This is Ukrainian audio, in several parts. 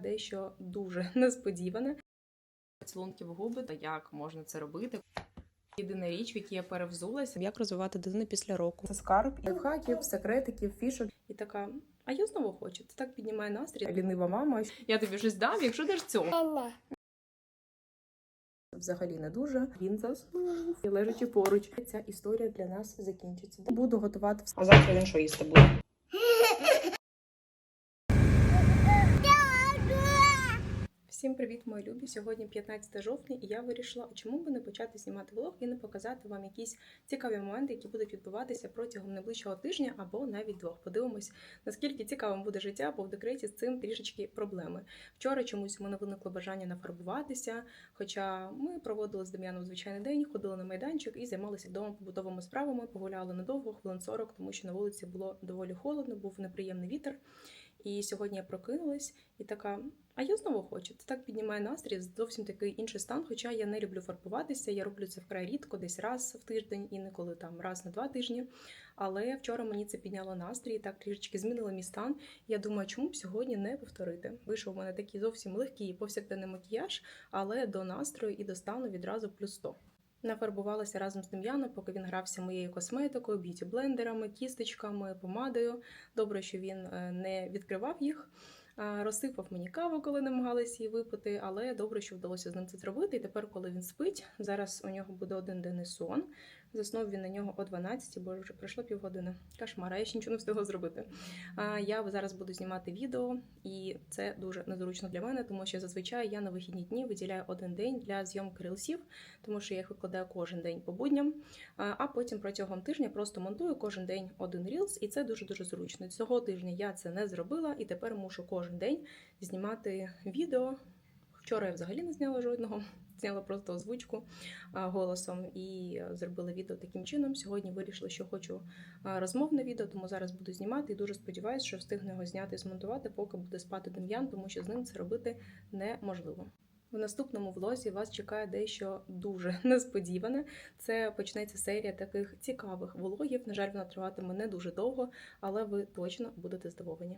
дещо дуже несподіване. Поцілунки в губи, та як можна це робити? Єдина річ, в якій я перевзулася, як розвивати дитину після року. Це скарб лайфхаків, секретиків, фішок. І така, а я знову хочу. Це так піднімає настрій. Лінива мама. Я тобі щось дам, якщо даш цього. Взагалі не дуже. Він заснув. І лежачи поруч. Ця історія для нас закінчиться. Буду готувати все. А завтра він що їсти буде? Всім привіт, мої любі! Сьогодні 15 жовтня, і я вирішила, чому би не почати знімати влог і не показати вам якісь цікаві моменти, які будуть відбуватися протягом найближчого тижня або навіть двох. Подивимось, наскільки цікавим буде життя, бо в декреті з цим трішечки проблеми. Вчора чомусь у мене виникло бажання нафарбуватися. Хоча ми проводили з Дем'яном звичайний день, ходили на майданчик і займалися вдома побутовими справами. Погуляли недовго, хвилин 40, тому що на вулиці було доволі холодно, був неприємний вітер. І сьогодні я прокинулась і така, а я знову хочу. Це так піднімає настрій, зовсім такий інший стан. Хоча я не люблю фарбуватися, я роблю це вкрай рідко, десь раз в тиждень, інколи там раз на два тижні. Але вчора мені це підняло настрій, так трішечки змінило мій стан. Я думаю, чому б сьогодні не повторити? Вийшов у мене такий зовсім легкий повсякденний макіяж, але до настрою і до стану відразу плюс 100. Нафарбувалася разом з Дем'яном, поки він грався моєю косметикою, б'юті-блендерами, кісточками, помадою. Добре, що він е, не відкривав їх. Розсипав мені каву, коли намагалася її випити, але добре, що вдалося з ним це зробити. І тепер, коли він спить, зараз у нього буде один денний сон. Заснув він на нього о 12, бо вже пройшло півгодини. Кошмар, а я ще нічого не встигла зробити. А, Я зараз буду знімати відео, і це дуже незручно для мене, тому що зазвичай я на вихідні дні виділяю один день для зйомки рилсів, тому що я їх викладаю кожен день по будням. А потім протягом тижня просто монтую кожен день один рілс, і це дуже дуже зручно. Цього тижня я це не зробила, і тепер мушу кожен день знімати відео. Вчора я взагалі не зняла жодного, зняла просто озвучку голосом і зробила відео таким чином. Сьогодні вирішила, що хочу розмовне відео, тому зараз буду знімати і дуже сподіваюся, що встигну його зняти і змонтувати, поки буде спати Дем'ян, тому що з ним це робити неможливо. В наступному влозі вас чекає дещо дуже несподіване. Це почнеться серія таких цікавих влогів. На жаль, вона триватиме не дуже довго, але ви точно будете здивовані.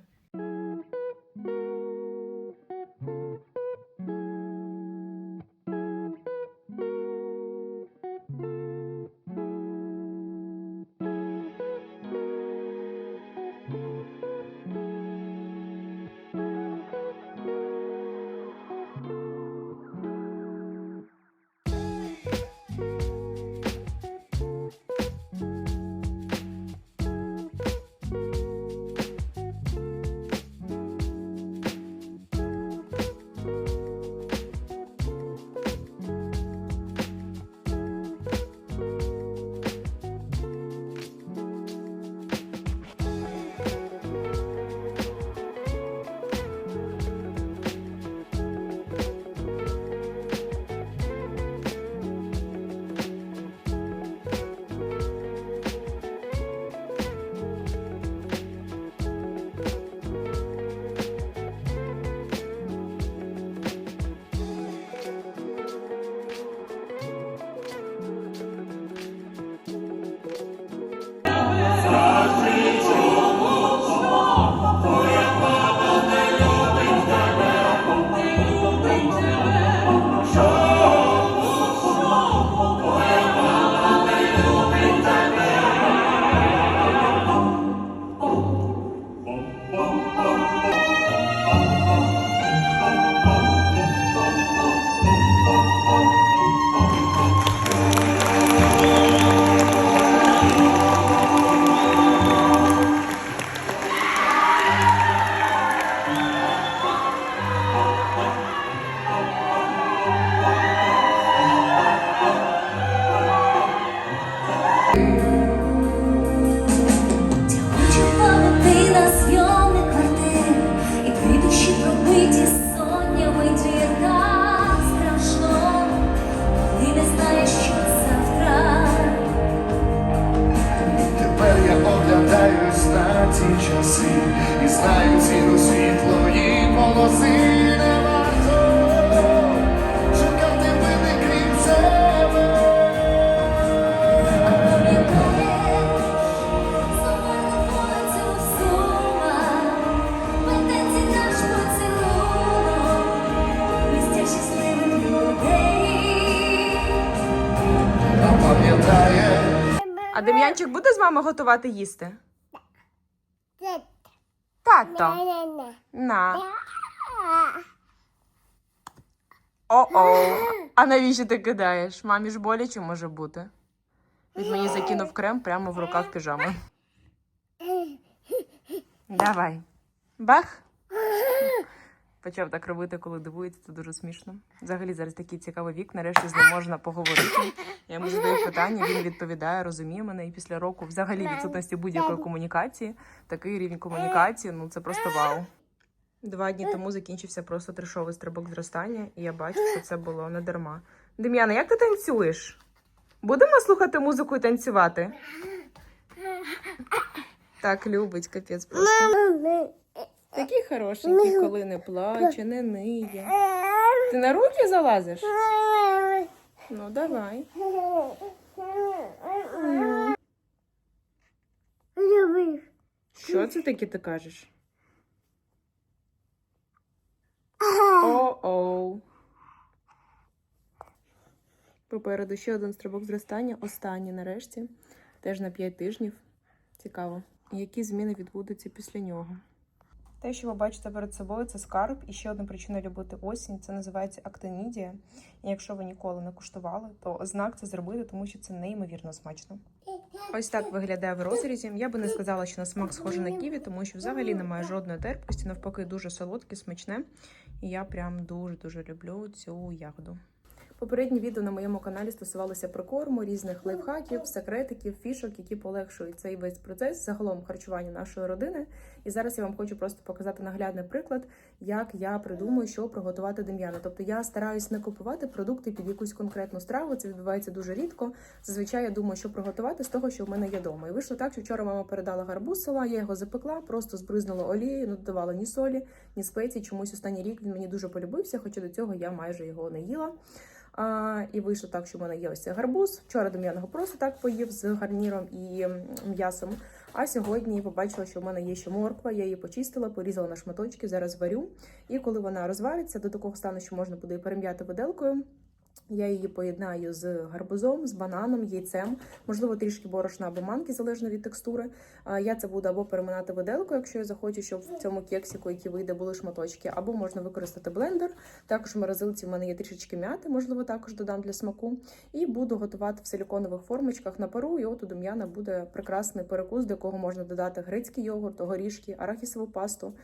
А Дем'янчик буде з вами готувати їсти? Це Тато. На. О-о. А навіщо ти кидаєш? Мамі ж боляче може бути. Він мені закинув крем прямо в рукав піжами. Давай. Бах. Почав так робити, коли дивується, це дуже смішно. Взагалі зараз такий цікавий вік, нарешті з ним можна поговорити. Я йому задаю питання, він відповідає, розуміє мене. І після року взагалі відсутності будь-якої комунікації, такий рівень комунікації, ну це просто вау. Два дні тому закінчився просто трешовий стрибок зростання, і я бачу, що це було не дарма. Дем'яна, як ти танцюєш? Будемо слухати музику і танцювати? Так, любить, капець просто. Такий хорошенький, коли не плаче, не ниє. Ти на руки залазиш? Ну, давай. Що це таке ти кажеш? О-оу. Попереду ще один стрибок зростання, останній нарешті, теж на 5 тижнів. Цікаво. Які зміни відбудуться після нього? Те, що ви бачите перед собою, це скарб. І ще одна причина любити осінь це називається актинідія. І якщо ви ніколи не куштували, то знак це зробити, тому що це неймовірно смачно. Ось так виглядає в розрізі. Я би не сказала, що на смак схоже на ківі, тому що взагалі немає жодної терпкості, навпаки, дуже солодке, смачне. І я прям дуже-дуже люблю цю ягоду. Попереднє відео на моєму каналі стосувалося прикорму, різних лайфхаків, секретиків, фішок, які полегшують цей весь процес загалом харчування нашої родини. І зараз я вам хочу просто показати наглядний приклад, як я придумую, що приготувати дем'яна. Тобто я стараюсь не купувати продукти під якусь конкретну страву. Це відбувається дуже рідко. Зазвичай я думаю, що приготувати з того, що в мене є вдома. І вийшло так, що вчора мама передала гарбуз села, я його запекла, просто збризнула олією, не додавала ні солі, ні спецій. Чомусь останній рік він мені дуже полюбився, хоча до цього я майже його не їла. А, і вийшло так, що в мене є ось цей гарбуз. Вчора дом'яного просто так поїв з гарніром і м'ясом. А сьогодні побачила, що в мене є ще морква. Я її почистила, порізала на шматочки, зараз варю. І коли вона розвариться до такого стану, що можна буде перем'яти виделкою. Я її поєднаю з гарбузом, з бананом, яйцем, можливо, трішки борошна або манки, залежно від текстури. Я це буду або переминати виделкою, якщо я захочу, щоб в цьому кексику, який вийде, були шматочки, або можна використати блендер. Також в морозилці в мене є трішечки м'яти, можливо, також додам для смаку. І буду готувати в силіконових формочках на пару. І от у Дем'яна буде прекрасний перекус, до якого можна додати грецький йогурт, горішки, арахісову пасту.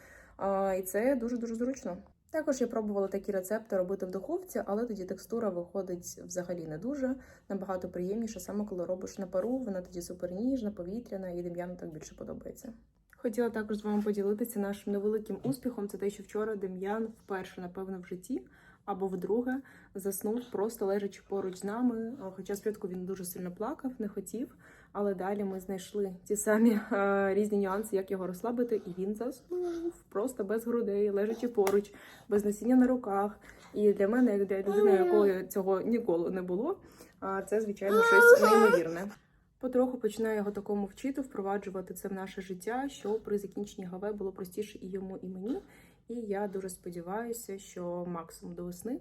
І це дуже дуже зручно. Також я пробувала такі рецепти робити в духовці, але тоді текстура виходить взагалі не дуже набагато приємніше, саме коли робиш на пару, вона тоді суперніжна, повітряна, і Дем'яну так більше подобається. Хотіла також з вами поділитися нашим невеликим успіхом. Це те, що вчора Дем'ян вперше, напевно, в житті або вдруге заснув, просто лежачи поруч з нами. Хоча спочатку він дуже сильно плакав, не хотів. Але далі ми знайшли ті самі е, різні нюанси, як його розслабити, і він заснув просто без грудей, лежачи поруч, без носіння на руках. І для мене, як для людини, якої цього ніколи не було, а це звичайно щось неймовірне. Потроху починаю його такому вчити, впроваджувати це в наше життя, щоб при закінченні ГВ було простіше і йому, і мені. І я дуже сподіваюся, що максимум до весни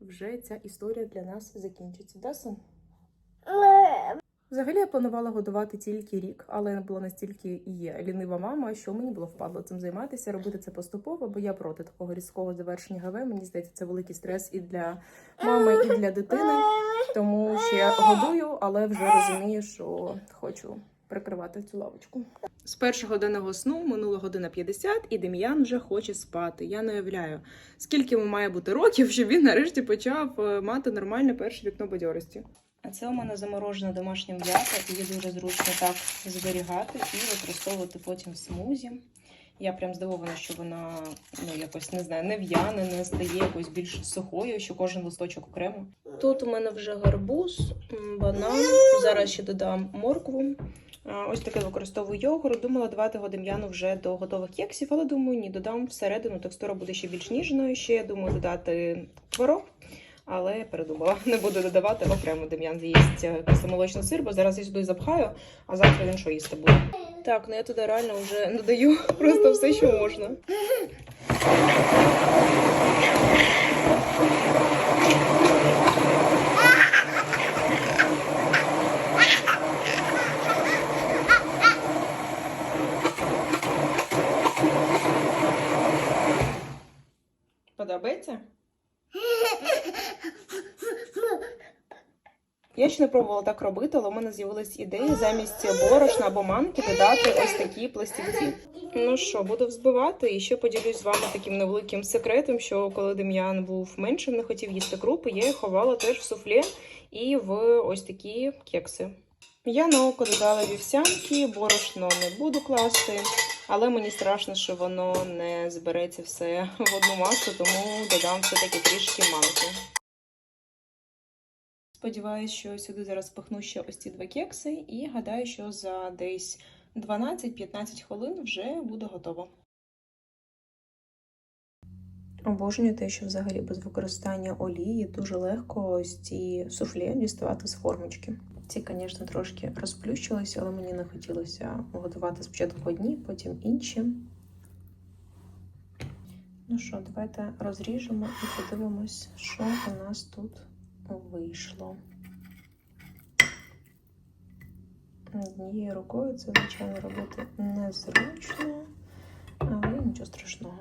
вже ця історія для нас закінчиться. Да, син? Взагалі я планувала годувати тільки рік, але була настільки і лінива мама, що мені було впадло цим займатися, робити це поступово, бо я проти такого різкого завершення ГВ. Мені здається, це великий стрес і для мами, і для дитини. Тому ще годую, але вже розумію, що хочу прикривати цю лавочку. З першого денного сну минула година 50, і Дем'ян вже хоче спати. Я не уявляю, скільки йому має бути років, щоб він нарешті почав е, мати нормальне перше вікно бадьорості. А це у мене заморожена домашня м'ята, її дуже зручно так зберігати і використовувати потім в смузі. Я прям здивована, що вона ну якось не знаю, не в'яне, не стає якось більш сухою, що кожен листочок окремо. Тут у мене вже гарбуз, банан. Зараз ще додам моркву. Ось таке використовую йогурт. Думала давати його дем'яну вже до готових кексів, але думаю, ні, додам всередину. Текстура буде ще більш ніжною. Ще я думаю додати творог але я передумала, не буду додавати окремо Дем'ян з'їсть е, кисломолочний сир, бо зараз я сюди запхаю, а завтра він що їсти буде. Так, ну я туди реально вже додаю просто все, що можна. Подобається? Я ще не пробувала так робити, але у мене з'явилась ідея замість борошна або манки додати ось такі пластівці. Ну що, буду взбивати і ще поділюсь з вами таким невеликим секретом, що коли Дем'ян був меншим, не хотів їсти крупи, я їх ховала теж в суфле і в ось такі кекси. Я на око додала вівсянки, борошно не буду класти, але мені страшно, що воно не збереться все в одну масу, тому додам все-таки трішки манки. Сподіваюсь, що сюди зараз пихну ще ось ці два кекси, і гадаю, що за десь 12-15 хвилин вже буде готово. Обожнюю те, що взагалі без використання олії дуже легко ось ці суфле діставати з формочки. Ці, звісно, трошки розплющилися, але мені не хотілося готувати спочатку одні, потім інші. Ну що, давайте розріжемо і подивимось, що у нас тут вийшло. Однією рукою це, звичайно, робити незручно, але нічого страшного.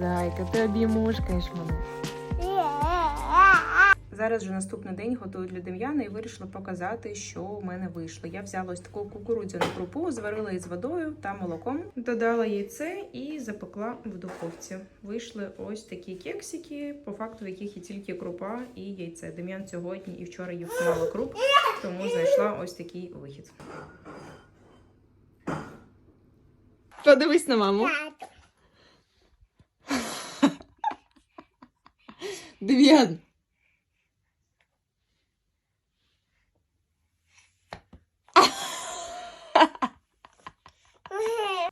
Зайка, ти обіймушкаєш мене. Зараз вже наступний день готую для Дем'яна і вирішила показати, що в мене вийшло. Я взяла ось таку кукурудзяну крупу, зварила її з водою та молоком, додала яйце і запекла в духовці. Вийшли ось такі кексики, по факту в яких є тільки крупа і яйце. Дем'ян сьогодні і вчора їв мало круп, тому знайшла ось такий вихід. Подивись на маму. Дев'ян.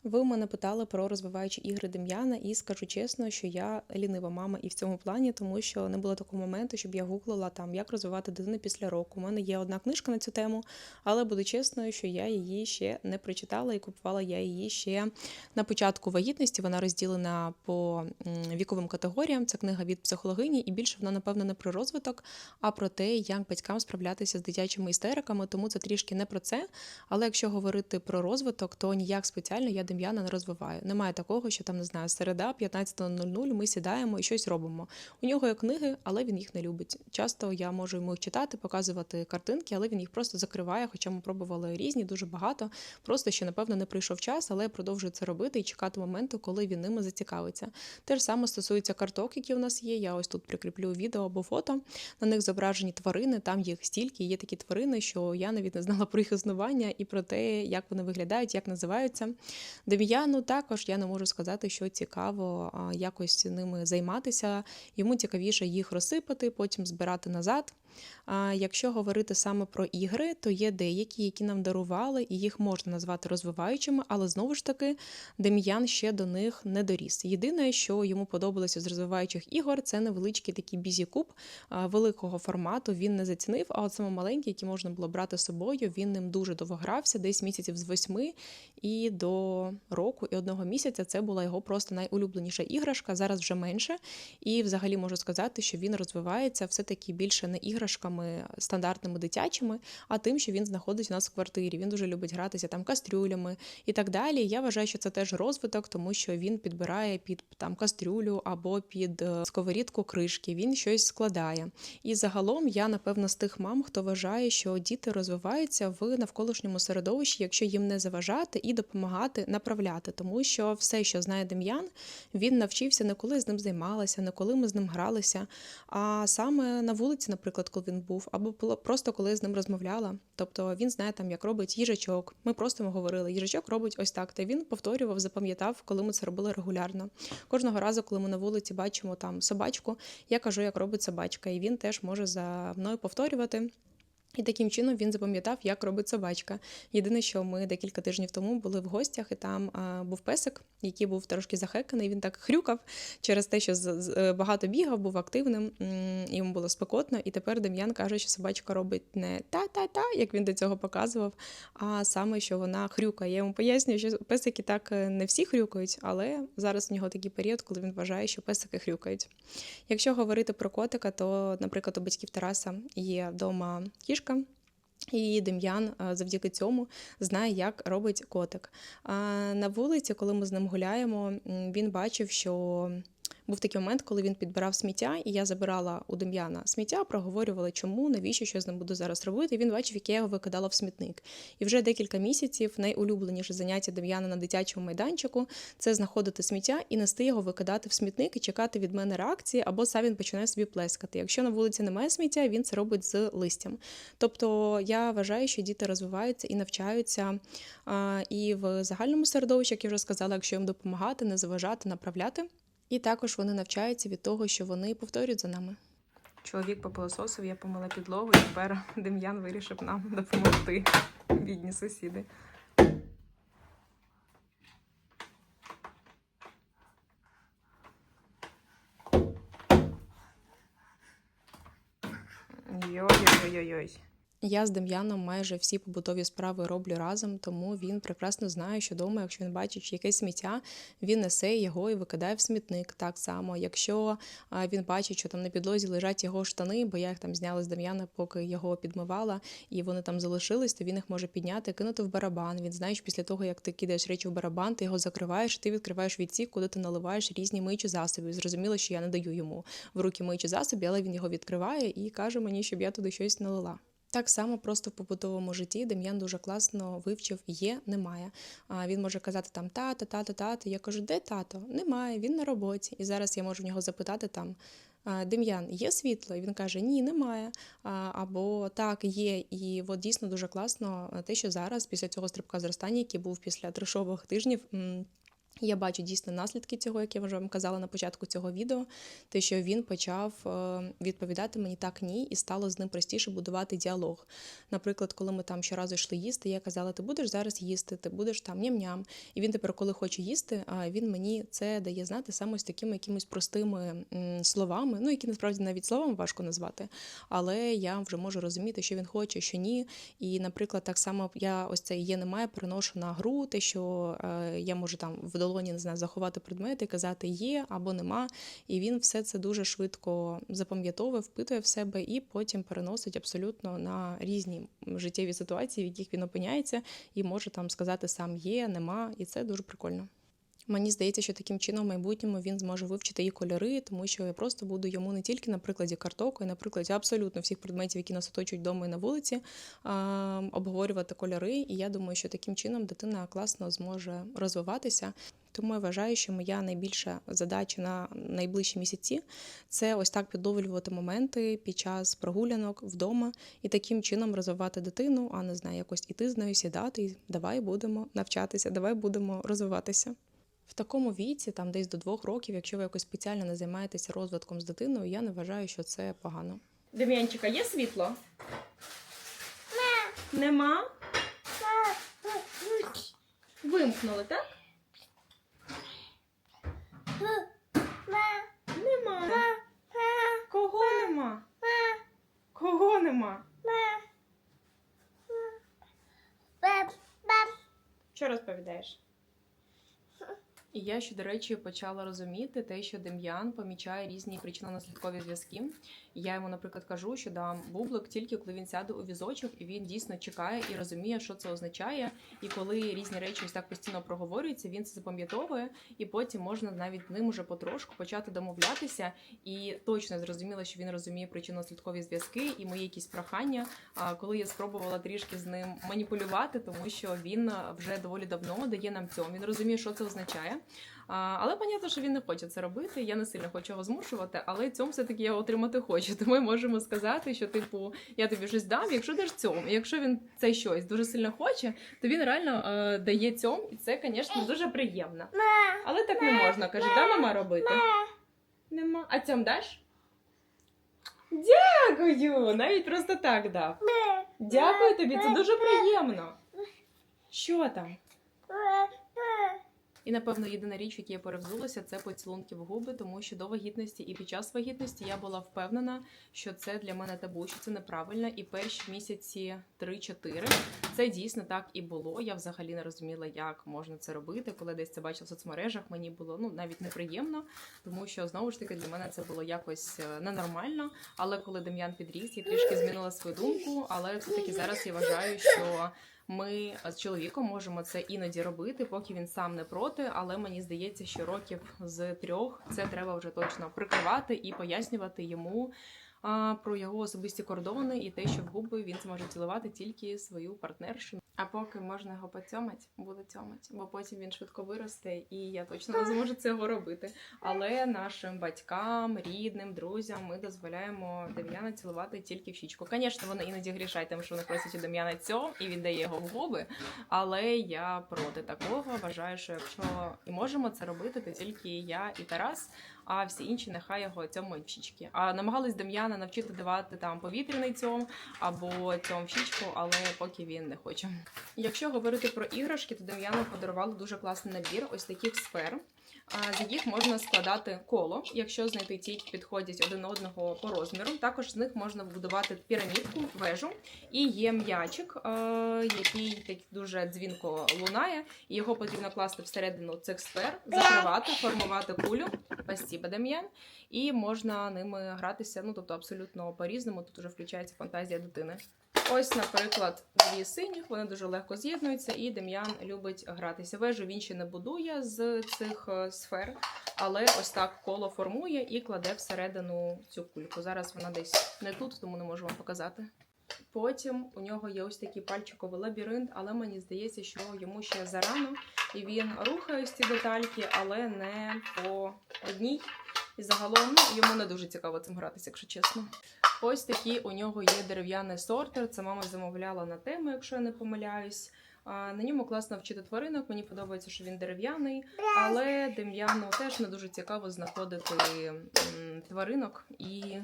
Ви мене питали про розвиваючі ігри Дем'яна, і скажу чесно, що я лінива мама і в цьому плані, тому що не було такого моменту, щоб я гуглила там, як розвивати дитину після року. У мене є одна книжка на цю тему, але буду чесною, що я її ще не прочитала і купувала я її ще на початку вагітності. Вона розділена по віковим категоріям. Це книга від психологині, і більше вона, напевно, не про розвиток, а про те, як батькам справлятися з дитячими істериками. Тому це трішки не про це. Але якщо говорити про розвиток, то ніяк спеціально я Дем'яна не розвиваю. Немає такого, що там не знаю, середа, 15.00 ми сідаємо і щось робимо. У нього є книги, але він їх не любить. Часто я можу йому їх читати, показувати картинки, але він їх просто закриває. Хоча ми пробували різні, дуже багато. Просто ще напевно не прийшов час, але я продовжую це робити і чекати моменту, коли він ними зацікавиться. Те ж саме стосується карток, які у нас є. Я ось тут прикріплю відео або фото. На них зображені тварини. Там їх стільки. Є такі тварини, що я навіть не знала про їх існування і про те, як вони виглядають, як називаються. Дем'яну також я не можу сказати, що цікаво якось ними займатися. Йому цікавіше їх розсипати, потім збирати назад. Якщо говорити саме про ігри, то є деякі, які нам дарували, і їх можна назвати розвиваючими, але знову ж таки Дем'ян ще до них не доріс. Єдине, що йому подобалося з розвиваючих ігор, це невеличкий такий бізі-куб великого формату. Він не зацінив, а от саме маленький, який можна було брати з собою, він ним дуже довго грався, десь місяців з восьми і до року і одного місяця це була його просто найулюбленіша іграшка. Зараз вже менше. І взагалі можу сказати, що він розвивається все-таки більше не іграшкою, іграшками стандартними дитячими, а тим, що він знаходить у нас в квартирі. Він дуже любить гратися там кастрюлями і так далі. Я вважаю, що це теж розвиток, тому що він підбирає під там кастрюлю або під е, сковорідку кришки. Він щось складає. І загалом я напевно з тих мам, хто вважає, що діти розвиваються в навколишньому середовищі, якщо їм не заважати і допомагати направляти, тому що все, що знає Дем'ян, він навчився не коли з ним займалася, не коли ми з ним гралися, а саме на вулиці, наприклад, коли він був, або просто коли з ним розмовляла. Тобто він знає там, як робить їжачок. Ми просто йому говорили, їжачок робить ось так. Та він повторював, запам'ятав, коли ми це робили регулярно. Кожного разу, коли ми на вулиці бачимо там собачку, я кажу, як робить собачка, і він теж може за мною повторювати. І таким чином він запам'ятав, як робить собачка. Єдине, що ми декілька тижнів тому були в гостях, і там а, був песик, який був трошки захеканий. Він так хрюкав через те, що з- е, багато бігав, був активним, йому було спекотно. І тепер Дем'ян каже, що собачка робить не та-та-та, як він до цього показував, а саме, що вона хрюкає. Я йому пояснюю, що песики так е, не всі хрюкають, але зараз в нього такий період, коли він вважає, що песики хрюкають. Якщо говорити про котика, то, наприклад, у батьків Тараса є вдома кішка. І Дем'ян е, завдяки цьому знає, як робить котик. А на вулиці, коли ми з ним гуляємо, він бачив, що був такий момент, коли він підбирав сміття, і я забирала у Дем'яна сміття, проговорювала, чому, навіщо, що з ним буду зараз робити. І він бачив, як я його викидала в смітник. І вже декілька місяців найулюбленіше заняття Дем'яна на дитячому майданчику це знаходити сміття і нести його викидати в смітник і чекати від мене реакції, або сам він починає собі плескати. Якщо на вулиці немає сміття, він це робить з листям. Тобто я вважаю, що діти розвиваються і навчаються і в загальному середовищі, як я вже сказала, якщо їм допомагати, не заважати, направляти. І також вони навчаються від того, що вони повторюють за нами. Чоловік попилососив, я помила підлогу, і тепер Дем'ян вирішив нам допомогти. Бідні сусіди. Йой-йой-йой-йой. Я з Дем'яном майже всі побутові справи роблю разом, тому він прекрасно знає, що вдома, якщо він бачить якесь сміття, він несе його і викидає в смітник. Так само, якщо він бачить, що там на підлозі лежать його штани, бо я їх там зняла з Дем'яна, поки його підмивала, і вони там залишились, то він їх може підняти, кинути в барабан. Він знає, що після того, як ти кидаєш речі в барабан, ти його закриваєш, ти відкриваєш відсік, куди ти наливаєш різні миючі засоби. Зрозуміло, що я не даю йому в руки миючі засоби, але він його відкриває і каже мені, щоб я туди щось налила. Так само просто в побутовому житті Дем'ян дуже класно вивчив є, немає. А він може казати там тато, тато, тато. Я кажу, де тато? Немає, він на роботі. І зараз я можу в нього запитати там. Дем'ян, є світло? І він каже: Ні, немає. Або так, є. І от дійсно дуже класно те, що зараз, після цього стрибка зростання, який був після трешових тижнів. Я бачу дійсно наслідки цього, як я вже вам казала на початку цього відео, те, що він почав е, відповідати мені так ні, і стало з ним простіше будувати діалог. Наприклад, коли ми там щоразу йшли їсти, я казала, ти будеш зараз їсти, ти будеш там ням-ням. І він тепер, коли хоче їсти, він мені це дає знати саме з такими якимись простими словами, ну які насправді навіть словами важко назвати, але я вже можу розуміти, що він хоче, що ні. І, наприклад, так само я ось це є немає, переношу на гру, те, що е, я можу там в долоні не знаю, заховати предмети, казати є або нема. І він все це дуже швидко запам'ятовує, впитує в себе і потім переносить абсолютно на різні життєві ситуації, в яких він опиняється, і може там сказати сам є, нема, і це дуже прикольно. Мені здається, що таким чином в майбутньому він зможе вивчити і кольори, тому що я просто буду йому не тільки на прикладі карток, а й на прикладі абсолютно всіх предметів, які нас оточують вдома і на вулиці, а, обговорювати кольори. І я думаю, що таким чином дитина класно зможе розвиватися. Тому я вважаю, що моя найбільша задача на найближчі місяці це ось так підловлювати моменти під час прогулянок вдома і таким чином розвивати дитину, а не знаю, якось іти з нею сідати і давай будемо навчатися, давай будемо розвиватися. В такому віці, там десь до двох років, якщо ви якось спеціально не займаєтеся розвитком з дитиною, я не вважаю, що це погано. Дем'янчика, є світло? Нема? Вимкнули, так? Нема. Кого нема? Кого нема? Що розповідаєш? І я ще, до речі, почала розуміти те, що Дем'ян помічає різні причинно-наслідкові зв'язки. Я йому, наприклад, кажу, що дам бублик тільки коли він сяде у візочок, і він дійсно чекає і розуміє, що це означає. І коли різні речі ось так постійно проговорюються, він це запам'ятовує, і потім можна навіть ним уже потрошку почати домовлятися. І точно зрозуміла, що він розуміє причинно-наслідкові зв'язки і мої якісь прохання. А коли я спробувала трішки з ним маніпулювати, тому що він вже доволі давно дає нам цьому. Він розуміє, що це означає. Але понятно, що він не хоче це робити. Я не сильно хочу його змушувати, але цьому все-таки я отримати хочу. Тому ми можемо сказати, що типу я тобі щось дам, якщо даш цьому. Якщо він це щось дуже сильно хоче, то він реально е, дає цьому, і це, звісно, дуже приємно. Але так не можна. Каже, да, мама робити. Нема. А цьому даш? Дякую! Навіть просто так дав. Дякую тобі, це дуже приємно. Що там? І напевно єдина річ, якій я перевзулася, це поцілунки в губи, тому що до вагітності і під час вагітності я була впевнена, що це для мене табу, що це неправильно. І перші місяці 3-4 це дійсно так і було. Я взагалі не розуміла, як можна це робити. Коли десь це бачила в соцмережах, мені було ну навіть неприємно, тому що знову ж таки для мене це було якось е, ненормально. Але коли Дем'ян підріс, я трішки змінила свою думку. Але все таки зараз я вважаю, що ми з чоловіком можемо це іноді робити, поки він сам не проти. Але мені здається, що років з трьох це треба вже точно прикривати і пояснювати йому. Про його особисті кордони і те, що в губи він зможе цілувати тільки свою партнершу. А поки можна його поцьомать, буде цьомать, бо потім він швидко виросте, і я точно не зможу цього робити. Але нашим батькам, рідним, друзям ми дозволяємо Дем'яна цілувати тільки в щічку. Звісно, вони іноді грішать, тим, що вони просять у Дем'яна цьом і віддає його в губи. Але я проти такого. Вважаю, що якщо і можемо це робити, то тільки я і Тарас, а всі інші нехай його цьому в щічки. А намагались Дем'яна навчити давати там повітряний цьом або цьом в щічку, але поки він не хоче. Якщо говорити про іграшки, то Дем'яну подарували дуже класний набір ось таких сфер. З яких можна складати коло, якщо знайти ті, які підходять один одного по розміру. Також з них можна будувати пірамідку, вежу. І є м'ячик, який так дуже дзвінко лунає. І його потрібно класти всередину цих сфер, закривати, формувати кулю. Спасибо, Дем'ян. І можна ними гратися, ну тобто абсолютно по-різному. Тут вже включається фантазія дитини. Ось, наприклад, дві синіх, вони дуже легко з'єднуються, і Дем'ян любить гратися. Вежу він ще не будує з цих е, сфер, але ось так коло формує і кладе всередину цю кульку. Зараз вона десь не тут, тому не можу вам показати. Потім у нього є ось такий пальчиковий лабіринт, але мені здається, що йому ще зарано, і він рухає ось ці детальки, але не по одній. І загалом ну, йому не дуже цікаво цим гратися, якщо чесно. Ось такий у нього є дерев'яний сортер. Це мама замовляла на тему, якщо я не помиляюсь. На ньому класно вчити тваринок. Мені подобається, що він дерев'яний, але Дем'яну теж не дуже цікаво знаходити тваринок і.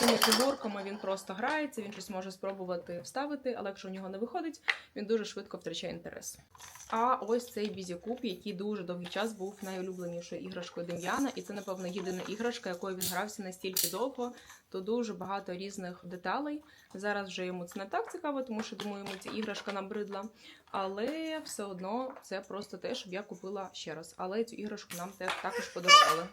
Цими фігурками він просто грається, він щось може спробувати вставити, але якщо у нього не виходить, він дуже швидко втрачає інтерес. А ось цей бізікуб, який дуже довгий час був найулюбленішою іграшкою Дем'яна, і це, напевно, єдина іграшка, якою він грався настільки довго, то дуже багато різних деталей. Зараз вже йому це не так цікаво, тому що думаю, йому ця іграшка набридла. Але все одно це просто те, щоб я купила ще раз. Але цю іграшку нам теж також подарували.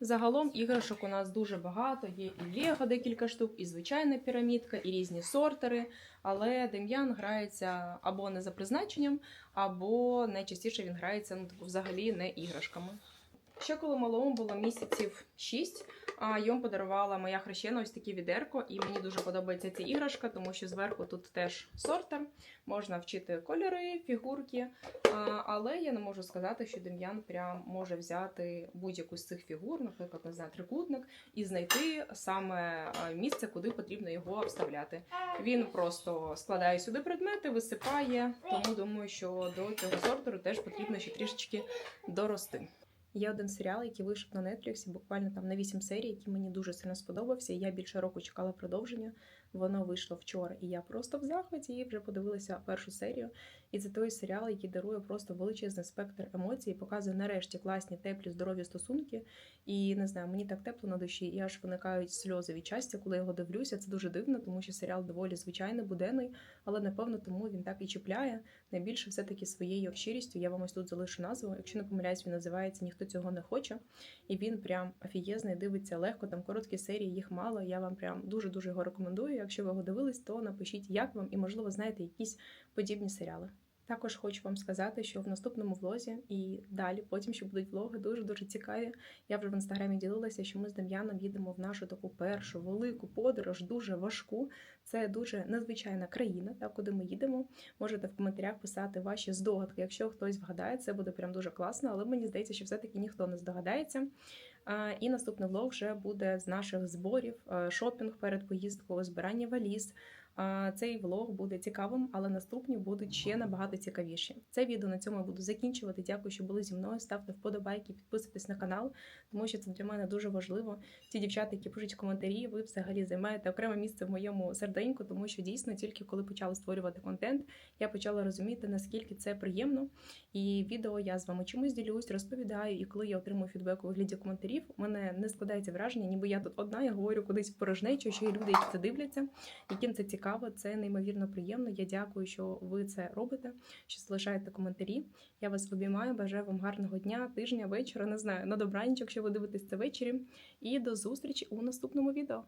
Загалом іграшок у нас дуже багато. Є і Лего декілька штук, і звичайна пірамідка, і різні сортери. Але Дем'ян грається або не за призначенням, або найчастіше він грається ну, типу, взагалі не іграшками. Ще коли малому було місяців 6, йому подарувала моя хрещена ось таке відерко, і мені дуже подобається ця іграшка, тому що зверху тут теж сортер, можна вчити кольори, фігурки. Але я не можу сказати, що Дем'ян прям може взяти будь-яку з цих фігур, наприклад, не знаю, трикутник, і знайти саме місце, куди потрібно його вставляти. Він просто складає сюди предмети, висипає, тому думаю, що до цього сортеру теж потрібно ще трішечки дорости. Є один серіал, який вийшов на Нетфліксі, буквально там на 8 серій, який мені дуже сильно сподобався. Я більше року чекала продовження. Воно вийшло вчора, і я просто в захваті і вже подивилася першу серію. І це той серіал, який дарує просто величезний спектр емоцій, показує нарешті класні, теплі, здорові стосунки. І не знаю, мені так тепло на душі, і аж виникають сльози від щастя, коли я його дивлюся. Це дуже дивно, тому що серіал доволі звичайний, буденний, але напевно тому він так і чіпляє. Найбільше все-таки своєю щирістю. Я вам ось тут залишу назву. Якщо не помиляюсь, він називається Ніхто цього не хоче. І він прям офігезний, дивиться легко. Там короткі серії, їх мало. Я вам прям дуже дуже його рекомендую. Якщо ви його дивились, то напишіть, як вам, і можливо знаєте якісь подібні серіали. Також хочу вам сказати, що в наступному влозі і далі, потім ще будуть влоги дуже дуже цікаві. Я вже в інстаграмі ділилася, що ми з Дем'яном їдемо в нашу таку першу велику подорож, дуже важку. Це дуже незвичайна країна, та куди ми їдемо. Можете в коментарях писати ваші здогадки. Якщо хтось вгадає, це буде прям дуже класно, але мені здається, що все-таки ніхто не здогадається. І наступний влог вже буде з наших зборів, е, шопінг перед поїздкою, збирання валіз. Цей влог буде цікавим, але наступні будуть ще набагато цікавіші. Це відео на цьому я буду закінчувати. Дякую, що були зі мною. Ставте вподобайки, підписуйтесь на канал, тому що це для мене дуже важливо. Ті дівчата, які пишуть коментарі, ви взагалі займаєте окреме місце в моєму серденьку, тому що дійсно тільки коли почала створювати контент, я почала розуміти, наскільки це приємно. І відео я з вами чимось ділюсь, розповідаю. І коли я отримую фідбек у вигляді коментарів, у мене не складається враження, ніби я тут одна, я говорю кудись порожнечу, що є люди, які це дивляться, яким це цікаво, це неймовірно приємно. Я дякую, що ви це робите, що залишаєте коментарі. Я вас обіймаю, бажаю вам гарного дня, тижня, вечора. Не знаю, на добраніч, якщо ви дивитесь це ввечері. І до зустрічі у наступному відео.